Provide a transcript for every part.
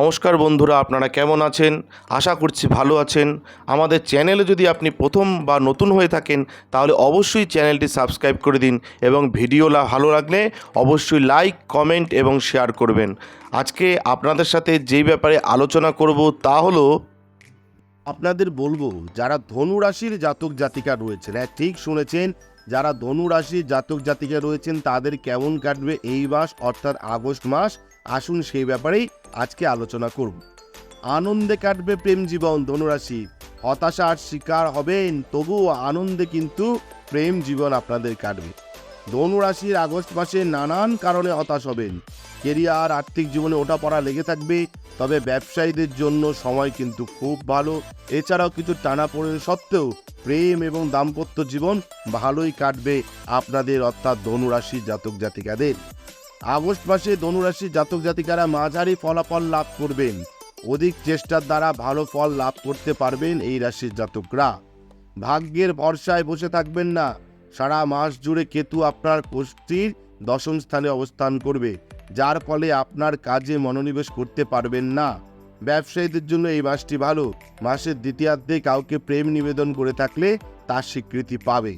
নমস্কার বন্ধুরা, আপনারা কেমন আছেন? আশা করছি ভালো আছেন। আমাদের চ্যানেলে যদি আপনি প্রথম বা নতুন হয়ে থাকেন, তাহলে অবশ্যই চ্যানেলটি সাবস্ক্রাইব করে দিন এবং ভিডিও ভালো লাগলে অবশ্যই লাইক, কমেন্ট এবং শেয়ার করবেন। আজকে আপনাদের সাথে যেই ব্যাপারে আলোচনা করব তা হলো, আপনাদের বলব, যারা ধনু রাশির জাতক জাতিকা রয়েছেন হ্যাঁ ঠিক শুনেছেন, যারা ধনু রাশির জাতক জাতিকা রয়েছেন, তাদের কেমন কাটবে এই মাস, অর্থাৎ আগস্ট মাস? আসুন সেই ব্যাপারেই আজকে আলোচনা করব। আনন্দে কাটবে প্রেম জীবন ধনুরাশি হতাশার শিকার হবেন, তবুও আনন্দে কিন্তু প্রেম জীবন আপনাদের কাটবে। ধনুরাশির আগস্ট মাসে নানান কারণে হতাশ হবেন। কেরিয়ার, আর্থিক জীবনে ওটা পড়া লেগে থাকবে, তবে ব্যবসায়ীদের জন্য সময় কিন্তু খুব ভালো। এছাড়াও কিছু টানাপোড়েন সত্ত্বেও প্রেম এবং দাম্পত্য জীবন ভালোই কাটবে আপনাদের অর্থাৎ ধনুরাশি জাতক জাতিকাদের আগস্ট মাসে ধনুরাশি জাতক জাতিকারা মাঝারি ফলাফল লাভ করবেন। অধিক চেষ্টার দ্বারা ভালো ফল লাভ করতে পারবেন এই রাশির জাতকরা। ভাগ্যের ভরসায় বসে থাকবেন না। সারা মাস জুড়ে কেতু আপনার কোষ্ঠীর দশম স্থানে অবস্থান করবে, যার ফলে আপনার কাজে মনোনিবেশ করতে পারবেন না। ব্যবসায়ীদের জন্য এই মাসটি ভালো। মাসের দ্বিতীয়ার্ধে কাউকে প্রেম নিবেদন করে থাকলে তার স্বীকৃতি পাবে।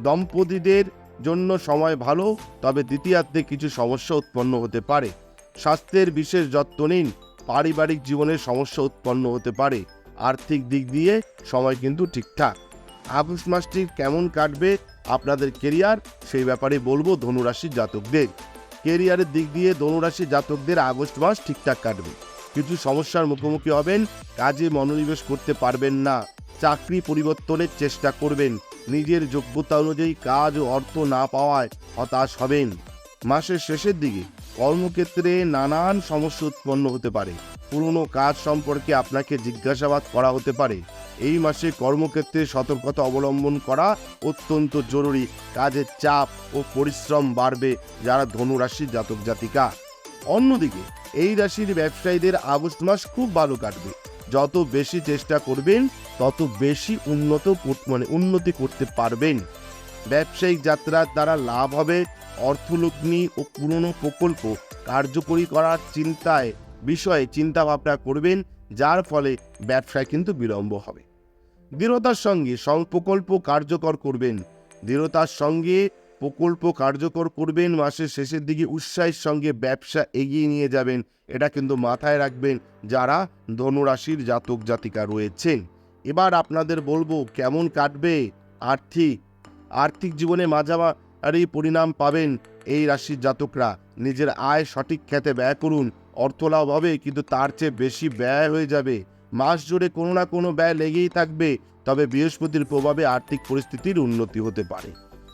দম্পতিদের জন্য সময় ভালো, তবে দ্বিতীয়ার্ধে কিছু সমস্যা উৎপন্ন হতে পারে। স্বাস্থ্যের বিশেষ যত্ন নিন, পারিবারিক জীবনের সমস্যা উৎপন্ন হতে পারে। আর্থিক দিক দিয়ে সময় কিন্তু ঠিকঠাক। আগস্ট মাসটি কেমন কাটবে আপনাদের কেরিয়ার, সেই ব্যাপারে বলব ধনুরাশির জাতকদের। কেরিয়ারের দিক দিয়ে ধনুরাশি জাতকদের আগস্ট মাস ঠিকঠাক কাটবে। কিছু সমস্যার মুখোমুখি হবেন, কাজে মনোনিবেশ করতে পারবেন না। চাকরি পরিবর্তনের চেষ্টা করবেন নিজের যোগ্যতা অনুযায়ী কাজ ও অর্থ না পাওয়ায় হতাশ হবেন। মাসের শেষের দিকে কর্মক্ষেত্রে নানান সমস্যা উৎপন্ন হতে পারে। পুরনো কাজ সম্পর্কে আপনাকে জিজ্ঞাসাবাদ করা হতে পারে। এই মাসে কর্মক্ষেত্রে সতর্কতা অবলম্বন করা অত্যন্ত জরুরি। কাজের চাপ ও পরিশ্রম বাড়বে যারা ধনুরাশির জাতক জাতিকা। অন্যদিকে এই রাশির ব্যবসায়ীদের আগস্ট মাস খুব ভালো কাটবে। যত বেশি চেষ্টা করবেন তত বেশি উন্নত মানে উন্নতি করতে পারবেন। ব্যবসায়িক যাত্রার দ্বারা লাভ হবে অর্থলগ্নি ও পুরনো প্রকল্প। কার্যকরী করার চিন্তায় বিষয়ে চিন্তা ভাবনা করবেন, যার ফলে ব্যবসায় কিন্তু বিলম্ব হবে। দৃঢ়তার সঙ্গে প্রকল্প কার্যকর করবেন। দৃঢ়তার সঙ্গে প্রকল্প কার্যকর করবেন, মাসের শেষের দিকে উৎসাহের সঙ্গে ব্যবসা এগিয়ে নিয়ে যাবেন। এটা কিন্তু মাথায় রাখবেন যারা ধনুরাশির জাতক জাতিকা রয়েছেন। এবার আপনাদের বলব কেমন কাটবে আর্থিক। আর্থিক জীবনে মাঝামারি পরিণাম পাবেন এই রাশির জাতকরা। নিজের আয় সঠিক খেতে ব্যয় করুন অর্থ লাভ হবে কিন্তু তার চেয়ে বেশি ব্যয় হয়ে যাবে। মাস জুড়ে কোনো না কোনো ব্যয় লেগেই থাকবে, তবে বৃহস্পতির প্রভাবে আর্থিক পরিস্থিতির উন্নতি হতে পারে।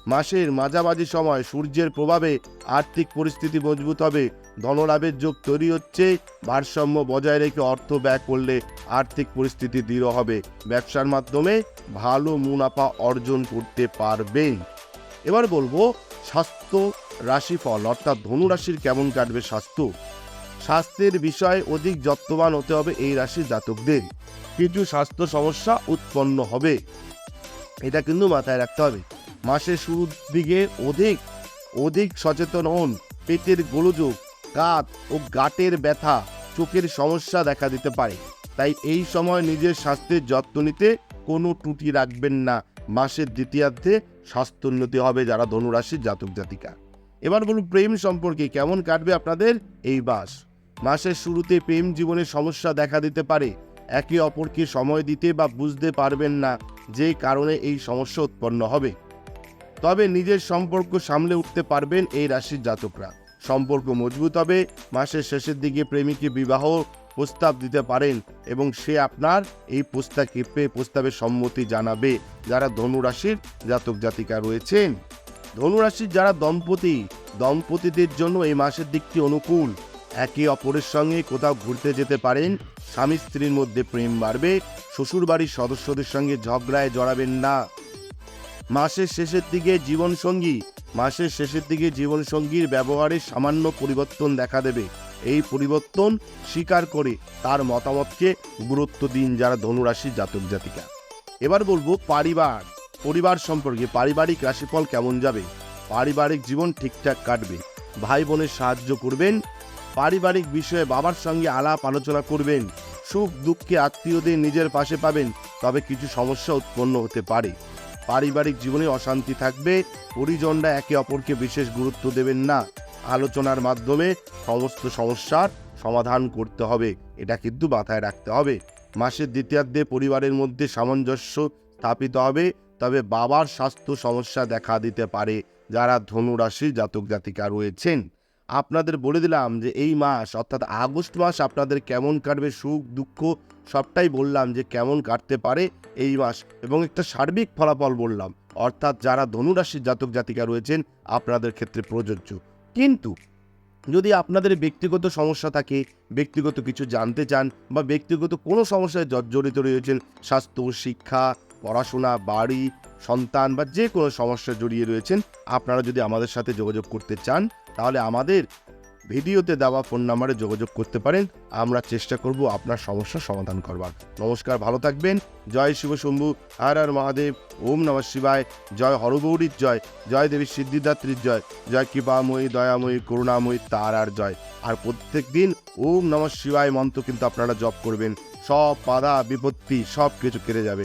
মাসের মাঝামাঝি সময় সূর্যের প্রভাবে আর্থিক পরিস্থিতি মজবুত হবে ধনলাভের যোগ তৈরি হচ্ছে। ভারসাম্য বজায় রেখে অর্থ ব্যয় করলে আর্থিক পরিস্থিতি দৃঢ় হবে। ব্যবসার মাধ্যমে ভালো মুনাফা অর্জন করতে পারবেন এবার বলব, স্বাস্থ্য রাশিফল, অর্থাৎ ধনু রাশির কেমন কাটবে স্বাস্থ্য? স্বাস্থ্যের বিষয়ে অধিক যত্নবান হতে হবে এই রাশির জাতকদের। কিছু স্বাস্থ্য সমস্যা উৎপন্ন হবে। এটা কিন্তু মাথায় রাখতে হবে। মাসের শুরুর দিকে অধিক অধিক সচেতন হন। পেটের গোলযোগ কাত ও গাটের ব্যথা চোখের সমস্যা দেখা দিতে পারে। তাই এই সময় নিজের স্বাস্থ্যের যত্ন নিতে কোনো ত্রুটি রাখবেন না। মাসের দ্বিতীয়ার্ধে স্বাস্থ্যোন্নতি হবে যারা ধনুরাশির জাতক জাতিকা। এবার বলুন, প্রেম সম্পর্কে কেমন কাটবে আপনাদের এই মাস? মাসের শুরুতে প্রেম জীবনে সমস্যা দেখা দিতে পারে। একে অপরকে সময় দিতে বা বুঝতে পারবেন না যে কারণে এই সমস্যা উৎপন্ন হবে। তবে নিজের সম্পর্ক সামলে উঠতে পারবেন এই রাশির জাতকরা। সম্পর্ক মজবুত হবে। মাসের শেষের দিকে প্রেমিকে বিবাহ প্রস্তাব দিতে পারেন এবং সে আপনার এই প্রস্তাবকে পেয়ে প্রস্তাবের সম্মতি জানাবে। যারা ধনু রাশির জাতক জাতিকা রয়েছেন, ধনু রাশির যারা দম্পতি, দম্পতিদের জন্য এই মাসের দিকটি অনুকূল। একে অপরের সঙ্গে কোথাও ঘুরতে যেতে পারেন, স্বামী স্ত্রীর মধ্যে প্রেম বাড়বে শ্বশুরবাড়ির সদস্যদের সঙ্গে ঝগড়ায় জড়াবেন না। মাসের শেষের দিকে জীবনসঙ্গী মাসের শেষের দিকে জীবনসঙ্গীর ব্যবহারে সামান্য পরিবর্তন দেখা দেবে। এই পরিবর্তন স্বীকার করে তার মতামতকে গুরুত্ব দিন যারা ধনুরাশি জাতক জাতিকা। এবার বলব পরিবার। পরিবার সম্পর্কে পারিবারিক রাশিফল কেমন যাবে? পারিবারিক জীবন ঠিকঠাক কাটবে। ভাই বোনের সাহায্য করবেন। পারিবারিক বিষয়ে বাবার সঙ্গে আলাপ আলোচনা করবেন। সুখ দুঃখে আত্মীয়দের নিজের পাশে পাবেন। তবে কিছু সমস্যা উৎপন্ন হতে পারে। পারিবারিক জীবনে অশান্তি থাকবে, পরিজনরা একে অপরকে বিশেষ গুরুত্ব দেবেন না। আলোচনার মাধ্যমে সমস্ত সমস্যার সমাধান করতে হবে, এটা কিন্তু মাথায় রাখতে হবে। মাসের দ্বিতীয়ার্ধে পরিবারের মধ্যে সামঞ্জস্য স্থাপিত হবে, তবে বাবার স্বাস্থ্য সমস্যা দেখা দিতে পারে, যারা ধনু রাশি জাতক জাতিকা রয়েছেন। আপনাদের বলে দিলাম যে এই মাস, অর্থাৎ আগস্ট মাস আপনাদের কেমন কাটবে সুখ, দুঃখ, সবটাই বললাম যে কেমন কাটতে পারে এই মাস। এবং একটা সার্বিক ফলাফল বললাম, অর্থাৎ যারা ধনুরাশির জাতক জাতিকা রয়েছেন, আপনাদের ক্ষেত্রে প্রযোজ্য। কিন্তু যদি আপনাদের ব্যক্তিগত সমস্যা থাকে, ব্যক্তিগত কিছু জানতে চান বা ব্যক্তিগত কোনো সমস্যায় জর্জরিত রয়েছেন, স্বাস্থ্য, শিক্ষা পড়াশোনা, বাড়ি, সন্তান বা যে কোনো সমস্যা জড়িয়ে রয়েছেন, আপনারা যদি আমাদের সাথে যোগাযোগ করতে চান, তাহলে আমাদের ভিডিওতে দেওয়া ফোন নাম্বারে যোগাযোগ করতে পারেন। আমরা চেষ্টা করব আপনার সমস্যার সমাধান করবার। নমস্কার, ভালো থাকবেন। জয় শিব শম্ভু আর আর মহাদেব, ওম নমঃ শিবায়। জয় হরগৌরীর জয় জয় দেবী সিদ্ধিদাত্রীর জয় জয় কৃপাময়ী, দয়াময়ী, করুণাময়ী তার আর জয়। আর প্রত্যেক দিন ওম নমঃ শিবায় মন্ত্র কিন্তু আপনারা জপ করবেন। সব বাধা, বিপত্তি সব কিছু কেটে যাবে।